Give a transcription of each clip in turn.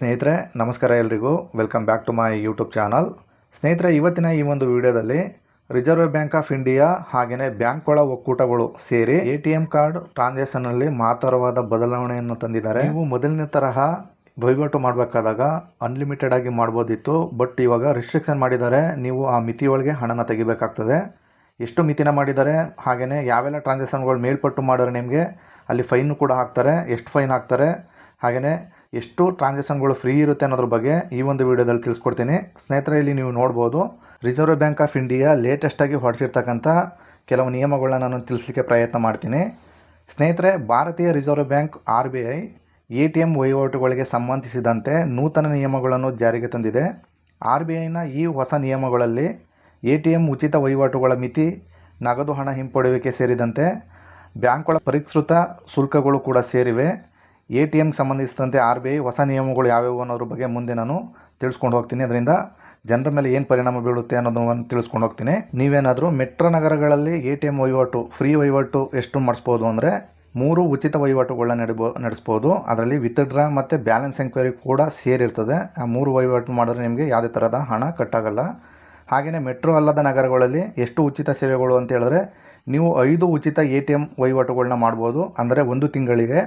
ಸ್ನೇಹಿತರೆ, ನಮಸ್ಕಾರ ಎಲ್ರಿಗೂ. Welcome back to my YouTube channel ಸ್ನೇಹಿತರೆ, ಇವತ್ತಿನ ಈ ಒಂದು ವಿಡಿಯೋದಲ್ಲಿ ರಿಸರ್ವ್ ಬ್ಯಾಂಕ್ ಆಫ್ ಇಂಡಿಯಾ ಹಾಗೆಯೇ ಬ್ಯಾಂಕ್ಗಳ ಒಕ್ಕೂಟಗಳು ಸೇರಿ ಎ ಟಿ ಎಂ ಕಾರ್ಡ್ ಟ್ರಾನ್ಸಾಕ್ಷನ್ನಲ್ಲಿ ಮಹತ್ತರವಾದ ಬದಲಾವಣೆಯನ್ನು ತಂದಿದ್ದಾರೆ. ನೀವು ಮೊದಲನೇ ತರಹ ವಹಿವಾಟು ಮಾಡಬೇಕಾದಾಗ ಅನ್ಲಿಮಿಟೆಡ್ ಆಗಿ ಮಾಡ್ಬೋದಿತ್ತು. ಬಟ್ ಇವಾಗ ರಿಸ್ಟ್ರಿಕ್ಷನ್ ಮಾಡಿದ್ದಾರೆ. ನೀವು ಆ ಮಿತಿಯೊಳಗೆ ಹಣನ ತೆಗಿಬೇಕಾಗ್ತದೆ. ಎಷ್ಟು ಮಿತಿನ ಮಾಡಿದ್ದಾರೆ? ಹಾಗೆಯೇ ಯಾವೆಲ್ಲ ಟ್ರಾನ್ಸಾಕ್ಷನ್ಗಳು ಮೇಲ್ಪಟ್ಟು ಮಾಡಿದ್ರೆ ನಿಮಗೆ? ಅಲ್ಲಿ ಫೈನು ಕೂಡ ಹಾಕ್ತಾರೆ. ಎಷ್ಟು ಫೈನ್ ಹಾಕ್ತಾರೆ? ಹಾಗೆಯೇ ಎಷ್ಟು ಟ್ರಾನ್ಸಾಕ್ಷನ್ಗಳು ಫ್ರೀ ಇರುತ್ತೆ ಅನ್ನೋದ್ರ ಬಗ್ಗೆ ಈ ಒಂದು ವಿಡಿಯೋದಲ್ಲಿ ತಿಳಿಸ್ಕೊಡ್ತೀನಿ. ಸ್ನೇಹಿತರೆ, ಇಲ್ಲಿ ನೀವು ನೋಡ್ಬೋದು ರಿಸರ್ವ್ ಬ್ಯಾಂಕ್ ಆಫ್ ಇಂಡಿಯಾ ಲೇಟೆಸ್ಟಾಗಿ ಹೊರಡಿಸಿರ್ತಕ್ಕಂಥ ಕೆಲವು ನಿಯಮಗಳನ್ನ ನಾನು ತಿಳಿಸ್ಲಿಕ್ಕೆ ಪ್ರಯತ್ನ ಮಾಡ್ತೀನಿ. ಸ್ನೇಹಿತರೆ, Bharatiya reserve bank R B I A T M ವಹಿವಾಟುಗಳಿಗೆ ಸಂಬಂಧಿಸಿದಂತೆ ನೂತನ ನಿಯಮಗಳನ್ನು ಜಾರಿಗೆ ತಂದಿದೆ. ಆರ್ ಬಿ ಐನ ಈ ಹೊಸ ನಿಯಮಗಳಲ್ಲಿ ಎ ಟಿ ಎಂ ಉಚಿತ ವಹಿವಾಟುಗಳ ಮಿತಿ, ನಗದು ಹಣ ಹಿಂಪಡೆಯುವಿಕೆ ಸೇರಿದಂತೆ ಬ್ಯಾಂಕ್ಗಳ ಪರಿಷ್ಕೃತ ಶುಲ್ಕಗಳು ಕೂಡ ಸೇರಿವೆ. ಎ ಟಿ ಎಮ್ಗೆ ಸಂಬಂಧಿಸಿದಂತೆ ಆರ್ ಬಿ ಐ ಹೊಸ ನಿಯಮಗಳು ಯಾವ್ಯಾವು ಅನ್ನೋದ್ರ ಬಗ್ಗೆ ಮುಂದೆ ನಾನು ತಿಳಿಸ್ಕೊಂಡು ಹೋಗ್ತೀನಿ. ಅದರಿಂದ ಜನರ ಮೇಲೆ ಏನು ಪರಿಣಾಮ ಬೀಳುತ್ತೆ ಅನ್ನೋದನ್ನು ತಿಳಿಸ್ಕೊಂಡು ಹೋಗ್ತೀನಿ. ನೀವೇನಾದರೂ ಮೆಟ್ರೋ ನಗರಗಳಲ್ಲಿ ಎ ಟಿ ಎಂ ವಹಿವಾಟು, ಫ್ರೀ ವಹಿವಾಟು ಎಷ್ಟು ಮಾಡಿಸ್ಬೋದು ಅಂದರೆ ಮೂರು ಉಚಿತ ವಹಿವಾಟುಗಳನ್ನ ನಡಿಬೋ, ನಡೆಸ್ಬೋದು. ಅದರಲ್ಲಿ ವಿತ್ಡ್ರಾ ಮತ್ತು ಬ್ಯಾಲೆನ್ಸ್ ಎಂಕ್ವೈರಿ ಕೂಡ ಸೇರಿರ್ತದೆ. ಆ ಮೂರು ವಹಿವಾಟು ಮಾಡಿದ್ರೆ ನಿಮಗೆ ಯಾವುದೇ ಥರದ ಹಣ ಕಟ್ಟಾಗಲ್ಲ. ಹಾಗೆಯೇ ಮೆಟ್ರೋ ಅಲ್ಲದ ನಗರಗಳಲ್ಲಿ ಎಷ್ಟು ಉಚಿತ ಸೇವೆಗಳು ಅಂತ ಹೇಳಿದ್ರೆ ನೀವು ಐದು ಉಚಿತ ಎ ಟಿ ಎಂ ವಹಿವಾಟುಗಳನ್ನ ಮಾಡ್ಬೋದು. ಅಂದರೆ ಒಂದು ತಿಂಗಳಿಗೆ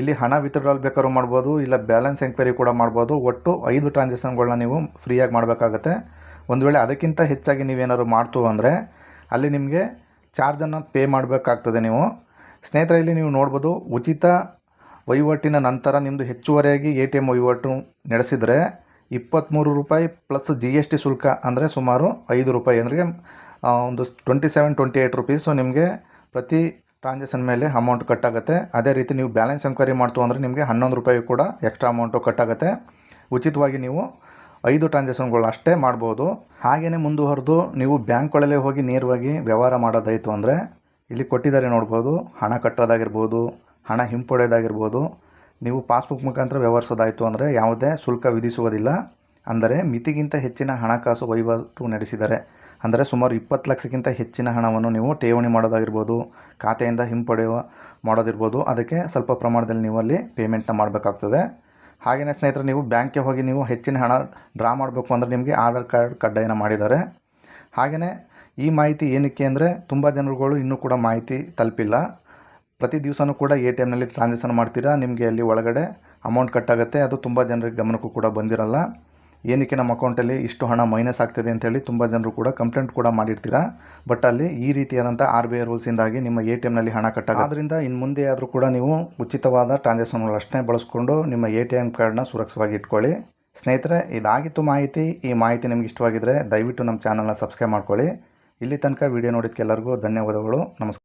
ಇಲ್ಲಿ ಹಣ ವಿತ್ಡ್ರಾಲ್ ಬೇಕಾದ್ರೂ ಮಾಡ್ಬೋದು, ಇಲ್ಲ ಬ್ಯಾಲೆನ್ಸ್ ಎಂಕ್ವೈರಿ ಕೂಡ ಮಾಡ್ಬೋದು. ಒಟ್ಟು ಐದು ಟ್ರಾನ್ಸಾಕ್ಷನ್ಗಳನ್ನ ನೀವು ಫ್ರೀಯಾಗಿ ಮಾಡಬೇಕಾಗತ್ತೆ. ಒಂದು ವೇಳೆ ಅದಕ್ಕಿಂತ ಹೆಚ್ಚಾಗಿ ನೀವೇನಾದ್ರು ಮಾಡ್ತು ಅಂದರೆ, ಅಲ್ಲಿ ನಿಮಗೆ ಚಾರ್ಜನ್ನು ಪೇ ಮಾಡಬೇಕಾಗ್ತದೆ ನೀವು. ಸ್ನೇಹಿತರೆ, ಇಲ್ಲಿ ನೀವು ನೋಡ್ಬೋದು, ಉಚಿತ ವಹಿವಾಟಿನ ನಂತರ ನಿಮ್ಮದು ಹೆಚ್ಚುವರಿಯಾಗಿ ಎ ಟಿ ಎಂ ವಹಿವಾಟು ನಡೆಸಿದರೆ ಇಪ್ಪತ್ತ್ಮೂರು ರೂಪಾಯಿ ಪ್ಲಸ್ ಜಿ ಎಸ್ ಟಿ ಶುಲ್ಕ ಅಂದರೆ ಸುಮಾರು ಐದು ರೂಪಾಯಿ. ಅಂದರೆ ಒಂದು twenty seven twenty eight rupees ನಿಮಗೆ ಪ್ರತಿ ಟ್ರಾನ್ಸಾಕ್ಷನ್ ಮೇಲೆ ಅಮೌಂಟ್ ಕಟ್ಟಾಗುತ್ತೆ. ಅದೇ ರೀತಿ ನೀವು ಬ್ಯಾಲೆನ್ಸ್ ಎಂಕ್ವೈರಿ ಮಾಡ್ತು ಅಂದರೆ ನಿಮಗೆ ಹನ್ನೊಂದು ರೂಪಾಯಿ ಕೂಡ ಎಕ್ಸ್ಟ್ರಾ ಅಮೌಂಟು ಕಟ್ಟಾಗುತ್ತೆ. ಉಚಿತವಾಗಿ ನೀವು ಐದು ಟ್ರಾನ್ಸಾಕ್ಷನ್ಗಳು ಅಷ್ಟೇ ಮಾಡ್ಬೋದು. ಹಾಗೆಯೇ ಮುಂದುವರೆದು ನೀವು ಬ್ಯಾಂಕ್ಗಳಲ್ಲೇ ಹೋಗಿ ನೇರವಾಗಿ ವ್ಯವಹಾರ ಮಾಡೋದಾಯಿತು ಅಂದರೆ ಇಲ್ಲಿ ಕೊಟ್ಟಿದ್ದಾರೆ ನೋಡ್ಬೋದು. ಹಣ ಕಟ್ಟೋದಾಗಿರ್ಬೋದು, ಹಣ ಹಿಂಪಡೆಯೋದಾಗಿರ್ಬೋದು ನೀವು ಪಾಸ್ಬುಕ್ ಮುಖಾಂತರ ವ್ಯವಹರಿಸೋದಾಯಿತು ಅಂದರೆ ಯಾವುದೇ ಶುಲ್ಕ ವಿಧಿಸುವುದಿಲ್ಲ. ಅಂದರೆ ಮಿತಿಗಿಂತ ಹೆಚ್ಚಿನ ಹಣಕಾಸು ವಹಿವಾಟು ನಡೆಸಿದ್ದಾರೆ. ಅಂದರೆ ಸುಮಾರು ಇಪ್ಪತ್ತು ಲಕ್ಷಕ್ಕಿಂತ ಹೆಚ್ಚಿನ ಹಣವನ್ನು ನೀವು ಠೇವಣಿ ಮಾಡೋದಾಗಿರ್ಬೋದು, ಖಾತೆಯಿಂದ ಹಿಂಪಡೆಯುವ ಮಾಡೋದಿರ್ಬೋದು. ಅದಕ್ಕೆ ಸ್ವಲ್ಪ ಪ್ರಮಾಣದಲ್ಲಿ ನೀವು ಅಲ್ಲಿ ಪೇಮೆಂಟ್ನ ಮಾಡಬೇಕಾಗ್ತದೆ. ಹಾಗೆಯೇ ಸ್ನೇಹಿತರೆ, ನೀವು ಬ್ಯಾಂಕ್ಗೆ ಹೋಗಿ ನೀವು ಹೆಚ್ಚಿನ ಹಣ ಡ್ರಾ ಮಾಡಬೇಕು ಅಂದರೆ ನಿಮಗೆ ಆಧಾರ್ ಕಾರ್ಡ್ ಕಡ್ಡಾಯನ ಮಾಡಿದ್ದಾರೆ. ಹಾಗೆಯೇ ಈ ಮಾಹಿತಿ ಏನಕ್ಕೆ ಅಂದರೆ ತುಂಬ ಜನರುಗಳು ಇನ್ನೂ ಕೂಡ ಮಾಹಿತಿ ತಲುಪಿಲ್ಲ. ಪ್ರತಿ ದಿವಸವೂ ಕೂಡ ಎ ಟಿ ಎಮ್ನಲ್ಲಿ ಟ್ರಾನ್ಸಾಕ್ಷನ್ ಮಾಡ್ತೀರಾ, ನಿಮಗೆ ಅಲ್ಲಿ ಒಳಗಡೆ ಅಮೌಂಟ್ ಕಟ್ಟಾಗುತ್ತೆ ಅದು ತುಂಬ ಜನರಿಗೆ ಗಮನಕ್ಕೂ ಕೂಡ ಬಂದಿರಲ್ಲ. ಏನಕ್ಕೆ ನಮ್ಮ ಅಕೌಂಟಲ್ಲಿ ಇಷ್ಟು ಹಣ ಮೈನಸ್ ಆಗ್ತಿದೆ ಅಂತೇಳಿ ತುಂಬ ಜನರು ಕೂಡ ಕಂಪ್ಲೇಂಟ್ ಕೂಡ ಮಾಡಿರ್ತೀರಾ? ಬಟ್ ಅಲ್ಲಿ ಈ ರೀತಿಯಾದಂಥ ಆರ್ ಬಿ ಐ ರೂಲ್ಸಿಂದಾಗಿ ನಿಮ್ಮ ಎ ಟಿ ಎಮ್ನಲ್ಲಿ ಹಣ ಕಟ್ಟಾಗ ಆದ್ದರಿಂದ ಇನ್ನು ಮುಂದೆ ಆದರೂ ಕೂಡ ನೀವು ಉಚಿತವಾದ ಟ್ರಾನ್ಸಾಕ್ಷನ್ಗಳು ಅಷ್ಟೇ ಬಳಸ್ಕೊಂಡು ನಿಮ್ಮ ಎ ಟಿ ಎಂ ಕಾರ್ಡ್ನ ಸುರಕ್ಷಿತವಾಗಿ ಇಟ್ಕೊಳ್ಳಿ. ಸ್ನೇಹಿತರೆ, ಇದಾಗಿತ್ತು ಮಾಹಿತಿ. ಈ ಮಾಹಿತಿ ನಿಮ್ಗೆ ಇಷ್ಟವಾಗಿದ್ದರೆ ದಯವಿಟ್ಟು ನಮ್ಮ ಚಾನಲ್ನ ಸಬ್ಸ್ಕ್ರೈಬ್ ಮಾಡ್ಕೊಳ್ಳಿ. ಇಲ್ಲಿ ತನಕ ವಿಡಿಯೋ ನೋಡಿದ್ದಕ್ಕೆಲ್ಲರಿಗೂ ಧನ್ಯವಾದಗಳು. ನಮಸ್ಕಾರ.